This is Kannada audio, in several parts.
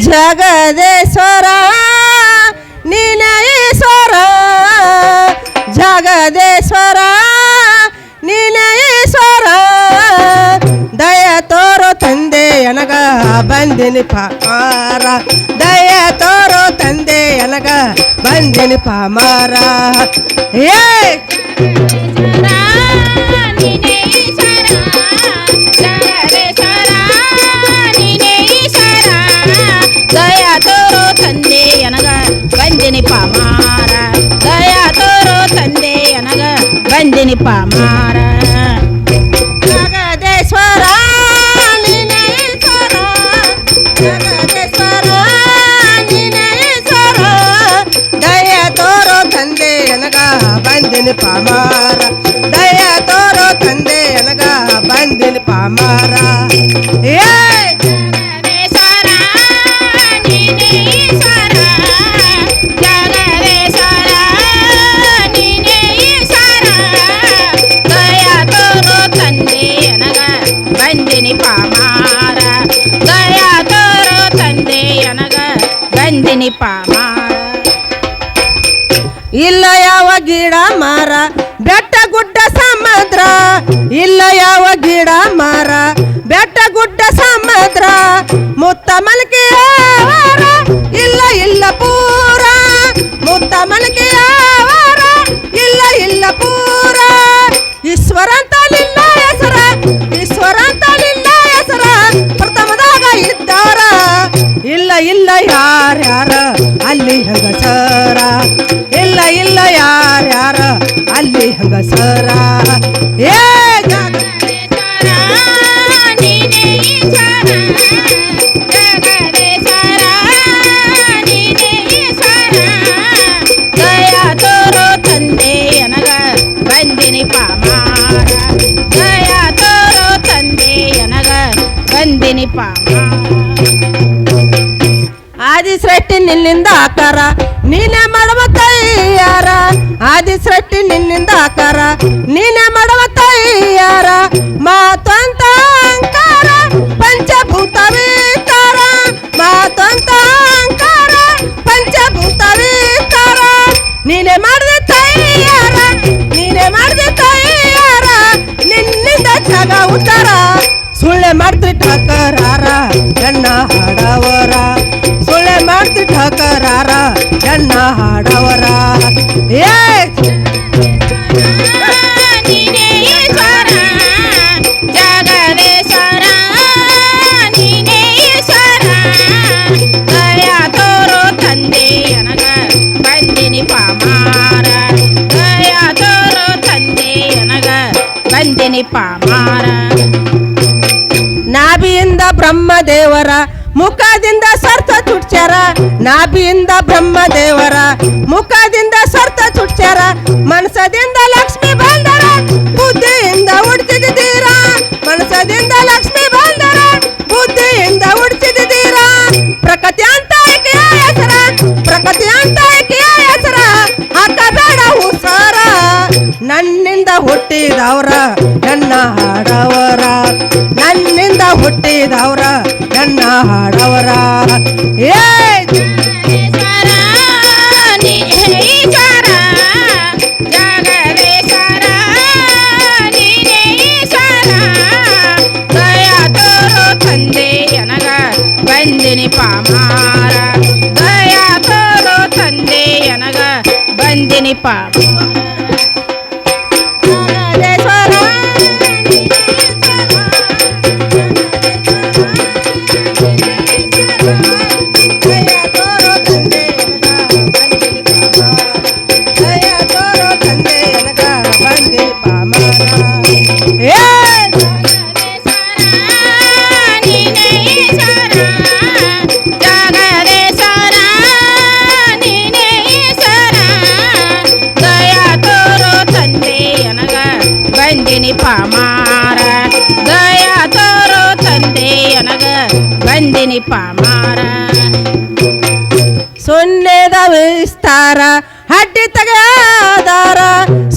ಜಗದೇಶ್ವರ ನೀನ ಜಗದೇಶ್ವರ ನೀನ ದಯ ತೋರೋ ತಂದೆ, ಎನಗ ಬಂದಿನಿ ಪಾಮಾರ ದಯ ತೋರೋ ತಂದೆ, ಎನಗ ಬಂದಿನಿ ಪಾಮಾರ. ಏ! ಪಾಮಾರ ಜಗದೇಶ್ವರ ನೀನ ಈಶ್ವರ ಜಗದೇಶ್ವರ ನೀನ ಈಶ್ವರ ದಯ ತೋರೋ ತಂದೆ ಎನಗ ಬಂದಿನಿ ಪಾಮಾರ ದಯ ತೋರೋ ತಂದೆ ಎನಗ ಬಂದಿನಿ ಪಾಮಾರ ಏ ಇಲ್ಲ ಯಾವ ಗಿಡ ಮಾರ, ಬೆಟ್ಟ ಗುಡ್ಡ ಸಮುದ್ರ. ಇಲ್ಲ ಯಾವ ಗಿಡ ಮಾರ, ಬೆಟ್ಟ ಗುಡ್ಡ ಸಮುದ್ರ. ಮುತ್ತ ಮಲಕೆಯವರ ಅಲ್ಲಿ ಹಂಗಸರ ಇಲ್ಲ ಇಲ್ಲ ಯಾರ್ಯಾರ ಅಲ್ಲಿ ಹಂಗಸರ ಏ ಜಗ ಜಗದೇಶ್ವರ ನಿನ್ನಿಂದ ಆಕಾರ. ನೀನೇ ಮಾಡುವ ತಯ್ಯಾರ ಆದಿಶ್ರಟ್ಟಿ ನಿನ್ನಿಂದ ಆಕಾರ. ನೀನೇ ಮಾಡುವ ತಯ್ಯಾರ ಮಾತಂತ ಎನಗ ಬಂದಿನಿ ಪಾಮಾರ ದಯ ತೋರೋ ತಂದೆ ಎನಗ ಬಂದಿನಿ ಪಾಮಾರ. ನಾಭಿಯಿಂದ ಬ್ರಹ್ಮದೇವರ ಮುಖದಿಂದ ಸರ್ತ ಚುಟ್ಚಾರ ನಾಭಿಯಿಂದ ಬ್ರಹ್ಮ ದೇವರ ಮುಖದಿಂದ ಸರ್ತ ಚುಟ್ಚಾರ ಮನಸದಿಂದ ಲಕ್ಷ್ಮಿ ಬಂದರ. ಬುದ್ಧಿಯಿಂದ ಉಡ್ತಿದ್ದೀರಾ ಮನಸದಿಂದ ಲಕ್ಷ್ಮಿ ಬಂದರ. ಬುದ್ಧಿಯಿಂದ ಉಡ್ತಿದ್ದೀರಾ ಪ್ರಕೃತಿ ಅಂತ ಹೆಸರ? ಪ್ರಕೃತಿ ಅಂತ ಹೆಸರ? ಹಾಕಬೇಡ ಹುಸಾರ ನನ್ನಿಂದ ಹುಟ್ಟಿದವರ, ನನ್ನ ಹಾಡವರ. ನನ್ನಿಂದ ಹುಟ್ಟಿದವರ ಹಾಡವರ ಏ ಜಗದೇಶ್ವರ ನೀನೇ ಈಶ್ವರ ಜಗದೇಶ್ವರ ನೀನೇ ಈಶ್ವರ ದಯ ಬಂದಿನಿ ಪಾಮಾರ. ದಯ ತೋರೋ ತಂದೆ ನನಗ ಬಂದಿನಿ ಪಾಮಾರ. ಸೊನ್ನೆದ ವಿಸ್ತಾರ ಹಡ್ಡಿ ತಗಾದಾರ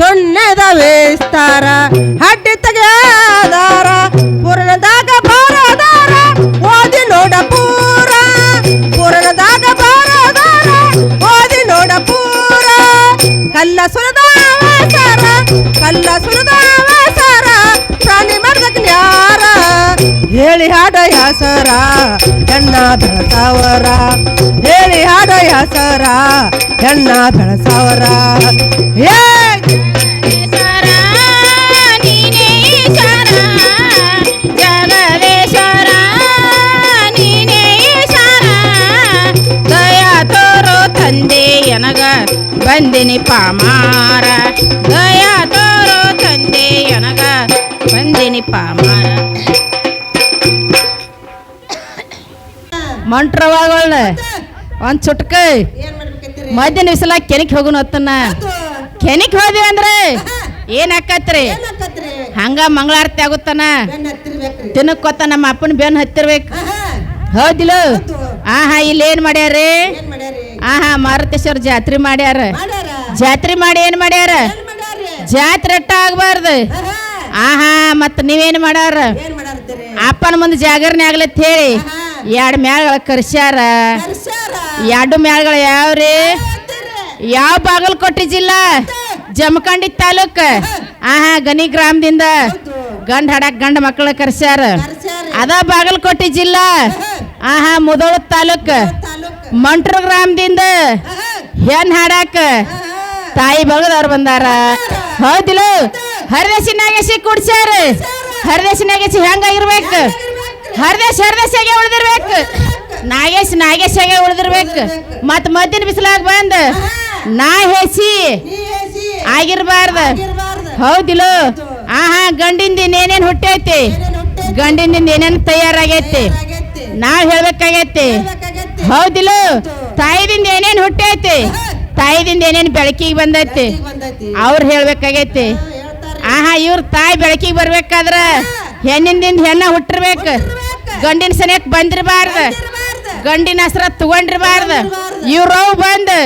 ಸೊನ್ನೆದ ವಿಸ್ತಾರ ಹಡ್ಡಿ ತಗಾದಾರ ಪೂರ್ಣದಾಗ ಬಾರದಾರ ಓದಿ ನೋಡ ಪೂರ. ಪೂರ್ಣದಾಗ ಬಾರದಾರ ಓದಿ ನೋಡ ಪೂರ. ಕಲ್ಲ ಸುರದಾರ ಕಲ್ಲ ಸುರದಾರ ಹೇಳಿ ಹಾಡ ಯಾಸರ ಹೆಣ್ಣ ಬೆಳಸಾವರ. ಹೇಳಿ ಹಾಡ ಯಾಸರ ಹೆಣ್ಣ ಬೆಳಸಾವರ. ಬಂದಿನಿ ಪಾಮಾರ. ದಯಾ ತೋರೋ ತಂದೆ ಎನಗ, ಬಂದಿನಿ ಪಾಮಾರ. ಮಂಟ್ರವಾಗೋಳ ಒಂದ್ ಚುಟ್ಕ. ಏನ್ ಮಾಡ್ಬೇಕಂತೀರಿ ಮಧ್ಯಾಹ್ನ ಬಿಸಿಲ ಕೆನಿಕ್ ಹೋಗುನು ಹೊತ್ತನ ಕೆನಿಕ್ ಹೋದ್ವಿ ಅಂದ್ರೆ ಏನ್ ಹಾಕತ್ರಿ ಹಂಗ ಮಂಗಳಾರತಿ ಆಗುತ್ತಾನ? ತಿನ್ನಕ್ಕೊತ್ತ ನಮ್ಮ ಅಪ್ಪನ ಬೆನ್ ಹತ್ತಿರ್ಬೇಕು. ಹೌದಿಲ್ಲ? ಆಹಾ ಇಲ್ಲಿ ಏನ್ ಮಾಡ್ಯಾರಿ ಏನ್ ಮಾಡ್ಯಾರಿ ಆಹಾ ಮಾರುತೇಶ್ವರ ಜಾತ್ರೆ ಮಾಡ್ಯಾರ. ಜಾತ್ರೆ ಮಾಡಿ ಏನ್ ಮಾಡ್ಯಾರ? ಜಾತ್ರೆ ಅಟ್ಟ ಆಗ್ಬಾರ್ದು. ಆಹಾ. ಮತ್ತ ಮತ್ ನೀವೇನ್ ಮಾಡ್ಯಾರ ಅಪ್ಪನ ಮುಂದೆ ಜಾಗರಣೆ ಆಗ್ಲತ್ ಹೇಳಿ. ಎರಡ್ ಮ್ಯಾಳ್ಗಳ ಕರ್ಸ್ಯಾರ? ಎರಡು ಮ್ಯಾಳ್ಗಳ ಯಾವ್ರಿ? ಯಾವ ಬಾಗಲಕೋಟೆ ಜಿಲ್ಲಾ? ಜಮಖಂಡಿ ತಾಲೂಕ್? ಆಹ ಗನಿ ಗ್ರಾಮದಿಂದ ಗಂಡ ಹಡಕ್ ಗಂಡ ಮಕ್ಕಳ ಕರ್ಸ್ಯಾರ. ಅದ ಬಾಗಲಕೋಟೆ ಜಿಲ್ಲಾ? ಆಹ ಮುದೋಳ ತಾಲೂಕ್? ಮಂಟ್ರ ಗ್ರಾಮದಿಂದ? ಹೆಣ್ ಹಾಡಾಕ? ತಾಯಿ ಬಗದವ್ರು ಬಂದಾರ? ಹೌದಿಲ್ಲ? ಹರದೇಶಿ ನಾಗೇಶಿ ಕುಡ್ಸ್ಯಾರ? ಹರದೇಶಿ ನಾಗೇಶಿ ಹೆಂಗಾಗಿರ್ಬೇಕು ಹರದೇಶ್ ಹರದೇಶಾಗೆ ಉಳಿದಿರ್ಬೇಕು? ನಾಗೇಶ್ ನಾಗೇಶಾಗೆ ಉಳಿದಿರ್ಬೇಕು? ಮತ್ ಮದ್ದಿನ ಬಿಸಿಲಾಗ ಬಂದು ನಾ ಹೆಸಿ. ಆಗಿರ್ಬಾರ್ದ. ಹೌದಿಲ್ಲ? ಆಹಾ ಗಂಡಿಂದ ಏನೇನ್ ಹುಟ್ಟೈತಿ? ಗಂಡಿಂದ ಏನೇನ್ ತಯಾರಾಗೈತಿ? ನಾ ನಾವ್ ಹೇಳ್ಬೇಕಾಗೈತಿ. ಬೇಕಾಗೈತಿ ಹೌದಿಲ್ಲ? ತಾಯಿದಿಂದ ಏನೇನ್ ಹುಟ್ಟೈತಿ? ತಾಯಿದಿಂದ ಏನೇನ್ ಬೆಳಕಿಗೆ ಬಂದೈತಿ? ಅವ್ರು ಹೇಳ್ಬೇಕಾಗೈತಿ. ಆಹಾ ಇವ್ರ ತಾಯಿ ಬೆಳಕಿಗೆ ಬರ್ಬೇಕಾದ್ರ ಹೆಣ್ಣಿಂದ ಹೆಣ್ಣ ಹುಟ್ಟಿರ್ಬೇಕು. ಗಂಡಿನ ಸನಿಯಕ್ ಬಂದಿರಬಾರ್ದ. ಗಂಡಿನ ಹೆಸರ ತಗೊಂಡಿರಬಾರ್ದ. ಇವ್ರವ್ ಬಂದ್.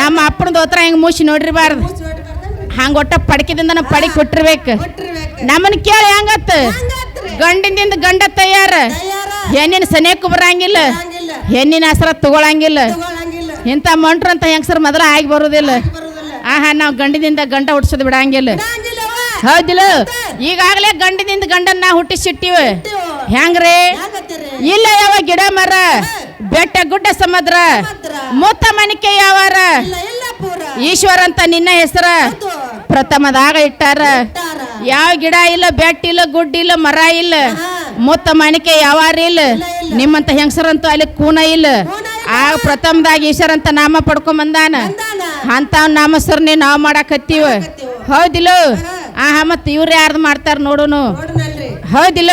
ನಮ್ಮ ಅಪ್ಪನ ದೋತ್ರ ಹಿಂಗ್ ಮುಚ್ಚಿ ನೋಡಿರಬಾರ್ದು. ಹಂಗ ಒಟ್ಟ ಪಡಕಿದಿಂದ ನಾವು ಪಡಿ ಕೊಟ್ಟಿರ್ಬೇಕು. ನಮ್ಮನ್ನ ಕೇಳಿ ಹೆಂಗತ್ತ ಗಂಡಿನಿಂದ ಗಂಡ ತಯಾರ. ಹೆಣ್ಣಿನ ಸನಿಯಕ್ ಬರಂಗಿಲ್ಲ. ಹೆಣ್ಣಿನ ಹೆಸರ ತಗೊಳಂಗಿಲ್ಲ. ಇಂಥ ಮಂಟ್ರು ಅಂತ ಹೆಂಗಸರ್ ಮೊದಲ ಆಗಿ ಬರುದಿಲ್ಲ. ಆಹಾ ನಾವು ಗಂಡಿನಿಂದ ಗಂಡ ಹುಟ್ಟಿಸೋದು ಬಿಡಂಗಿಲ್ಲ. ಹೌದಿಲ್ಲ. ಈಗಾಗಲೇ ಗಂಡಿನಿಂದ ಗಂಡನ್ನ ಹುಟ್ಟಿಸಿಟ್ಟಿವಿ. ಹೆಂಗ್ರಿ ಇಲ್ಲ ಯಾವ ಗಿಡ ಮರ ಬೆಟ್ಟ ಗುಡ್ಡ ಸಮುದ್ರ ಮೊತ್ತ ಮನಿಕೆ ಯಾವಾರ? ಈಶ್ವರ ಅಂತ ನಿನ್ನ ಹೆಸರ? ಪ್ರಥಮದಾಗ ಇಟ್ಟಾರ. ಯಾವ ಗಿಡ ಇಲ್ಲ ಬೆಟ್ಟ ಇಲ್ಲ ಗುಡ್ಡ ಇಲ್ಲ ಮರ ಇಲ್ಲ ಮೊತ್ತ ಮನಿಕೆ ಯಾವಾರ ಇಲ್ಲ? ನಿಮ್ಮಂತ ಹೆಂಗಸರಂತೂ ಅಲ್ಲಿ ಕೂನ ಇಲ್ಲ. ಆ ಪ್ರಥಮದಾಗ ಈಶ್ವರ ಅಂತ ನಾಮ ಪಡ್ಕೊಂಬಂದಾನ ಅಂತ ನಾಮಸ್ವರ್ನೇ ನಾವ್ ಮಾಡಾಕತ್ತೀವ. ಮಾಡಾಕತ್ತೀವ. ಹೌದಿಲ್ಲ? ಆಹಾ ಮತ್ತೆ ಇವ್ರು ಯಾರ್ದು ಮಾಡ್ತಾರ ನೋಡುನು? ಹೌದಿಲ್ಲ?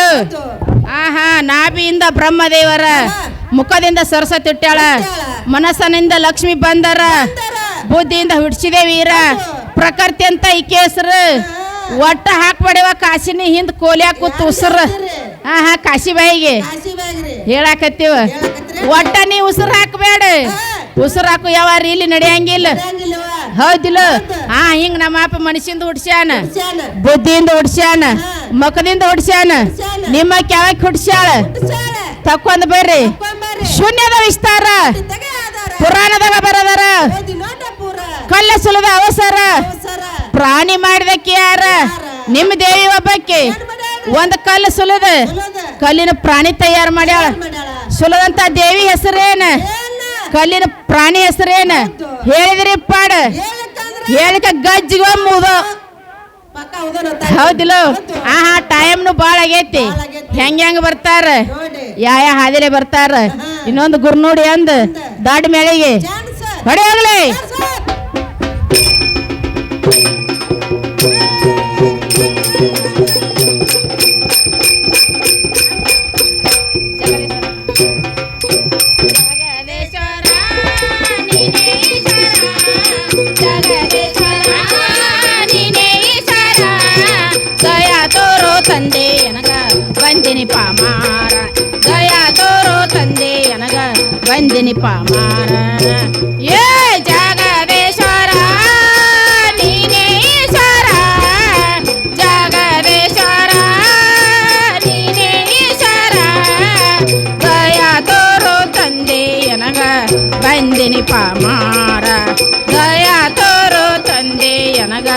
ಆಹಾ ನಾಭಿಯಿಂದ ಬ್ರಹ್ಮದೇವರ ಮುಖದಿಂದ ಸರಸ್ವತಿ ತಿಟ್ಟಾಳ ಮನಸ್ಸನಿಂದ ಲಕ್ಷ್ಮಿ ಬಂದರ. ಬುದ್ಧಿಯಿಂದ ಹುಡ್ಸಿದೆ ವೀರ. ಪ್ರಕೃತಿ ಅಂತ ಈ ಕೇಸರು. ಒಟ್ಟ ಹಾಕ್ಬೇಡಿವ ಕಾಶಿನಿ ಹಿಂದ್ ಕೋಲಿಯಾಕ ಕೂತ್ ಉಸಿರು. ಹಾ ಕಾಶಿಬಾಯಿಗೆ ಕಾಸಿ ಬಾಯಿಗೆ. ಹೇಳಾಕತ್ತೀವ? ಒಟ್ಟ ನೀ ಉಸಿರು ಹಾಕ್ಬೇಡ. ಉಸಿರು ಹಾಕು ಯಾವ ಇಲ್ಲಿ ನಡೆಯಂಗಿಲ್ಲ. ಹೌದಿಲ್ಲ. ಹಾ ಹಿಂಗ್ ನಮ್ಮ ಅಪ್ಪ ಮನುಷ್ಯಂದ ಹುಡ್ಸ್ಯಾನ. ಬುದ್ಧಿಯಿಂದ ಹುಡ್ಸ್ಯಾನ. ಮುಖದಿಂದ ಹೊಡ್ಸ್ಯಾನ ನಿಮ್ಮ ಕೆಳಕ್ಕೆ ಹುಡ್ಸ್ಯಾಳ? ತಕ್ಕೊಂಡ್ ಬರ್ರಿ. ಶೂನ್ಯದ ವಿಸ್ತಾರ. ಪುರಾಣದಾಗ ಬರದಾರ. ಕಲ್ಲ ಸುಲದ ಅವಸರ. ಪ್ರಾಣಿ ಮಾಡಿದಕ್ಕೆ ಯಾರ? ನಿಮ್ಮ ದೇವಿ ಒಬ್ಬಕ್ಕೆ. ಒಂದ್ ಕಲ್ಲು ಸುಲದ. ಕಲ್ಲಿನ ಪ್ರಾಣಿ ತಯಾರು ಮಾಡ್ಯಾಳ. ಸುಲದಂತ ದೇವಿ ಹೆಸರೇನ? ಏನ? ಕಲ್ಲಿನ ಪ್ರಾಣಿ ಹೆಸರೇನ? ಹೇಳಿದ್ರಿ ಪಾಡ. ಹೇಳಿಕ ಗಜ್ಜಿಗೆ ಮುದ ಪಕ್ಕ ಹಾ ಹಾ ಟೈಮ್ನು ಬಾಳ ಆಗೈತಿ. ಹೆಂಗ್ ಹೆಂಗ್ ಬರ್ತಾರ? ಯಾವ ಯಾ ಯಾ ಹಾದಿಲೆ ಬರ್ತಾರ? ಇನ್ನೊಂದು ಗುರ್ನೋಡಿ ಅಂದ್ ದಾಡ್ ಮೇಳಿಗೆ. ಹೊಡೆಯೋಗ್ಲಿ ತಂದೆ ಎನಗ ಬಂದಿನಿ ಪಾಮಾರ. ದಯಾ ತೋರೋ ತಂದೆ ಎನಗ ಬಂದಿನಿ ಪಾಮಾರ. ಏ ಜಗದೇಶ್ವರ ನೀನೇ ಈಶ್ವರ. ಜಗದೇಶ್ವರ ನೀನೇ ಈಶ್ವರ. ತೋರೋ ತಂದೆ ಎನಗ ಬಂದಿನಿ ಪಾಮಾರ. ದಯಾ ತೋರೋ ತಂದೆ ಎನಗ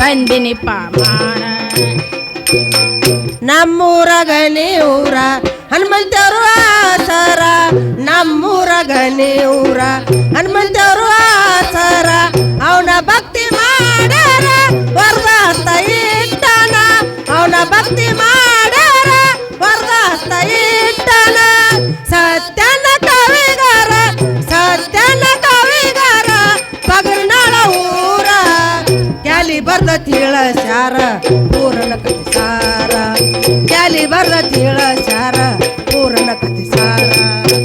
ಬಂದಿನಿ ಪಾಮಾರ. ನಮ್ಮೂರ ಗನಿ ಊರ ಹನುಮಂತವ್ರು ಆಸರ. ನಮ್ಮೂರ ಗನಿ ಊರ ಹನುಮಂತವ್ರು ಆಸರ. ಅವನ ಭಕ್ತಿ ಮಾಡ್ಯಾರ ವರದಾಸ್ತ ಇಟ್ಟನ. ಅವನ ಭಕ್ತಿ ಮಾಡ್ಯಾರ ಪೂರ್ಣ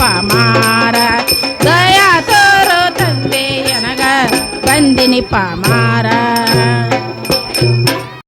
ಪಾಮಾರ ದಯಾ ತೋರೋ ತಂದೆ ಎನಗ ಬಂದಿನಿ ಪಾಮಾರ.